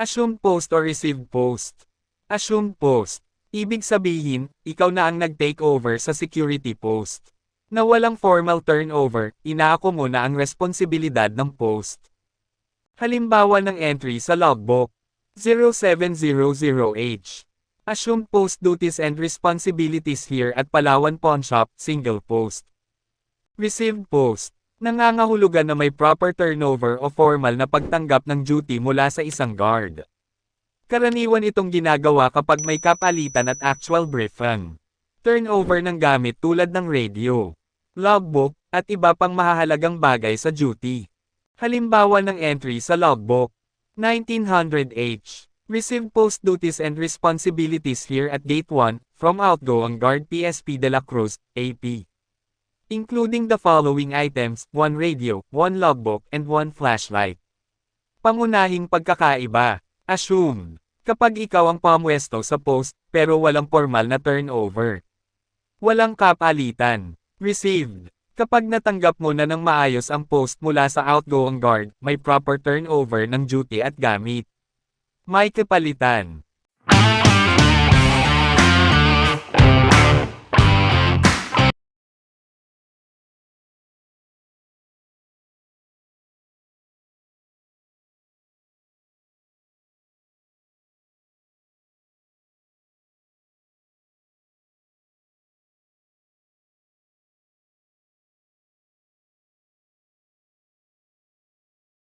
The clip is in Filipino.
Assumed post or received post. Assumed post. Ibig sabihin, ikaw na ang nag-take over sa security post. Na walang formal turnover, inaako mo na ang responsibilidad ng post. Halimbawa ng entry sa logbook. 0700H. Assumed post duties and responsibilities here at Palawan Pawn Shop, single post. Received post. Nangangahulugan na may proper turnover o formal na pagtanggap ng duty mula sa isang guard. Karaniwan itong ginagawa kapag may kapalitan at actual briefing. Turnover ng gamit tulad ng radio, logbook, at iba pang mahahalagang bagay sa duty. Halimbawa ng entry sa logbook. 1900H. Receive post duties and responsibilities here at Gate 1, from outgoing guard PSP de la Cruz, AP. Including the following items, 1 radio, 1 logbook, and 1 flashlight. Pangunahing pagkakaiba. Assume. Kapag ikaw ang pamwesto sa post, pero walang formal na turnover. Walang kapalitan. Received. Kapag natanggap mo na ng maayos ang post mula sa outgoing guard, may proper turnover ng duty at gamit. May kapalitan.